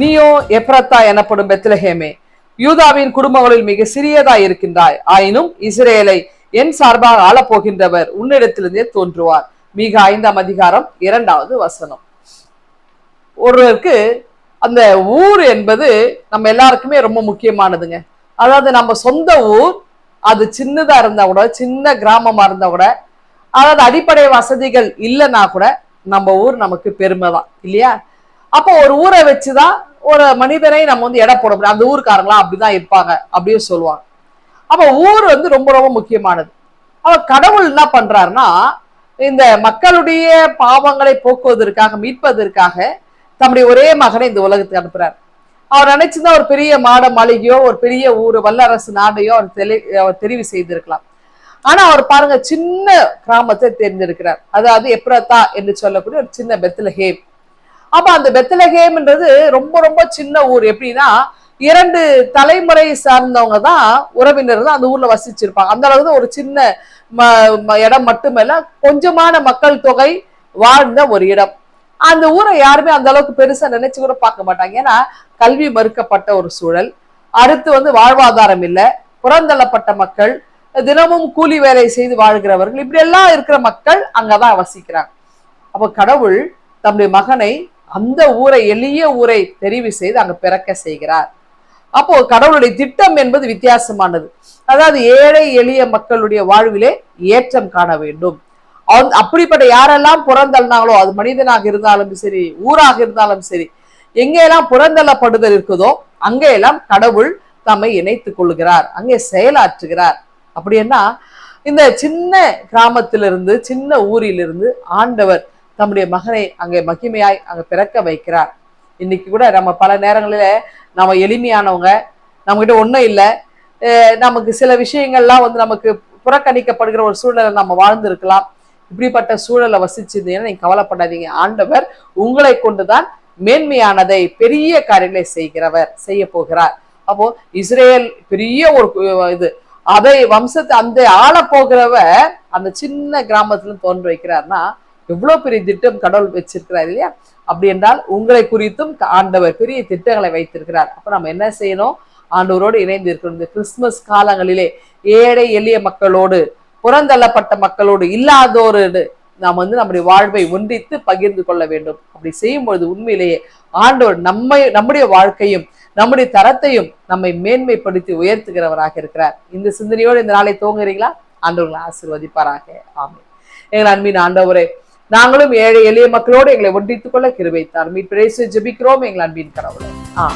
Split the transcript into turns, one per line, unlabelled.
நீயோ எப்ரத்தா எனப்படும் பெத்லஹேமே. யூதாவின் குடும்பங்களில் மிக சிறியதாய் இருக்கின்றாய். ஆயினும் இஸ்ரேலை என் சார்பாக ஆளப்போகின்றவர் உன்னிடத்திலிருந்தே தோன்றுவார். மிக ஐந்தாம் அதிகாரம் இரண்டாவது வசனம். ஒருவருக்கு அந்த ஊர் என்பது நம்ம எல்லாருக்குமே ரொம்ப முக்கியமானதுங்க. அதாவது நம்ம சொந்த ஊர் அது சின்னதா இருந்தா கூட சின்ன கிராமமா இருந்தா கூட அதாவது அடிப்படை வசதிகள் இல்லைன்னா கூட நம்ம ஊர் நமக்கு பெருமை தான் இல்லையா? அப்போ ஒரு ஊரை வச்சுதான் ஒரு மனிதனை நம்ம வந்து எடை போட முடியும் அந்த ஊருக்காரங்களாம் அப்படிதான் இருப்பாங்க அப்படின்னு சொல்லுவாங்க. அப்ப ஊர் வந்து ரொம்ப ரொம்ப முக்கியமானது. அவ கடவுள் என்ன பண்றாருன்னா இந்த மக்களுடைய பாவங்களை போக்குவதற்காக மீட்பதற்காக தம்முடைய ஒரே மகனை இந்த உலகத்துக்கு அனுப்புறாரு. அவர் நினைச்சிருந்தா ஒரு பெரிய மாட மாளிகையோ ஒரு பெரிய ஊர் வல்லரசு நாடையோ அவர் தெளி அவர் தெரிவு செய்திருக்கலாம். ஆனா அவர் பாருங்க சின்ன கிராமத்தை தேர்ந்தெடுக்கிறார். அதாவது எப்ரத்தா என்று சொல்லக்கூடிய ஒரு சின்ன பெத்துல ஹேம் அப்ப அந்த பெத்லஹேம்ன்றது ரொம்ப ரொம்ப சின்ன ஊர். எப்படின்னா இரண்டு தலைமுறை சார்ந்தவங்க தான் உறவினர் தான் அந்த ஊர்ல வசிச்சிருப்பாங்க. அந்த அளவுக்கு ஒரு சின்ன ம- இடம் மட்டுமல்ல கொஞ்சமான மக்கள் தொகை வாழ்ந்த ஒரு இடம். அந்த ஊரை யாருமே அந்த அளவுக்கு பெருசா நினைச்சு கூட பார்க்க மாட்டாங்க. ஏன்னா கல்வி மறுக்கப்பட்ட ஒரு சூழல். அடுத்து வந்து வாழ்வாதாரம் இல்லை. புறந்தள்ளப்பட்ட மக்கள் தினமும் கூலி வேலை செய்து வாழ்கிறவர்கள் இப்படி எல்லாம் இருக்கிற மக்கள் அங்கதான் வசிக்கிறாங்க. அப்ப கடவுள் தம்முடைய மகனை அந்த ஊரை எளிய ஊரை தெரிவு செய்து அங்க பிறக்க செய்கிறார். அப்போ கடவுளுடைய திட்டம் என்பது வித்தியாசமானது. அதாவது ஏழை எளிய மக்களுடைய வாழ்விலே ஏற்றம் காண வேண்டும். அவன் அப்படிப்பட்ட யாரெல்லாம் புறந்தள்ளினாங்களோ அது மனிதனாக இருந்தாலும் சரி ஊராக இருந்தாலும் சரி எங்கெல்லாம் புறந்தள்ளப்படுதல் இருக்குதோ அங்கெல்லாம் கடவுள் தம்மை இணைத்துக் கொள்கிறார். அங்கே செயலாற்றுகிறார். அப்படின்னா இந்த சின்ன கிராமத்திலிருந்து சின்ன ஊரிலிருந்து ஆண்டவர் தம்முடைய மகனை அங்கே மகிமையாய் அங்கே பிறக்க வைக்கிறார். இன்னைக்கு கூட நம்ம பல நேரங்களில் நம்ம எளிமையானவங்க நம்மகிட்ட ஒன்றும் இல்லை. நமக்கு சில விஷயங்கள்லாம் வந்து நமக்கு புறக்கணிக்கப்படுகிற ஒரு சூழலை நம்ம வாழ்ந்திருக்கலாம். இப்படிப்பட்ட சூழலை வசிச்சிருந்தீங்கன்னா நீங்க கவலைப்படாதீங்க. ஆண்டவர் உங்களை கொண்டுதான் மேன்மையானதை பெரிய காரியங்களை செய்கிறவர் செய்ய போகிறார். அப்போ இஸ்ரேல் பெரிய ஒரு இது அதை வம்சத்தை அந்த ஆள போகிறவர் அந்த சின்ன கிராமத்துல தோன்று வைக்கிறார்னா எவ்வளவு பெரிய திட்டம் கடவுள் வச்சிருக்கிறார் இல்லையா? அப்படி என்றால் உங்களை குறித்தும் ஆண்டவர் பெரிய திட்டங்களை வைத்திருக்கிறார். அப்போ நம்ம என்ன செய்யணும்? ஆண்டவரோடு இணைந்து இருக்கணும். இந்த கிறிஸ்துமஸ் காலங்களிலே ஏழை எளிய மக்களோடு புறந்தள்ளப்பட்ட மக்களோடு இல்லாதோரோடு நாம் வந்து நம்முடைய வாழ்வை ஒன்றித்து பகிர்ந்து கொள்ள வேண்டும். அப்படி செய்யும் பொழுது உண்மையிலேயே ஆண்டவர் நம்மை நம்முடைய வாழ்க்கையும் நம்முடைய தரத்தையும் நம்மை மேன்மைப்படுத்தி உயர்த்துகிறவராக இருக்கிறார். இந்த சிந்தனையோடு இந்த நாளை துவங்குறீங்களா? ஆண்டவர்களை ஆசிர்வதிப்பாராக. ஆமென். எங்கள் அன்பின் ஆண்டவரே நாங்களும் ஏழை எளிய மக்களோடு எங்களை ஒன்றித்துக் கொள்ள கிருபைத்தார். மீட் பிரேசு ஜெபிக்கிறோம் எங்கள் அன்பின் கடவுளை. ஆ.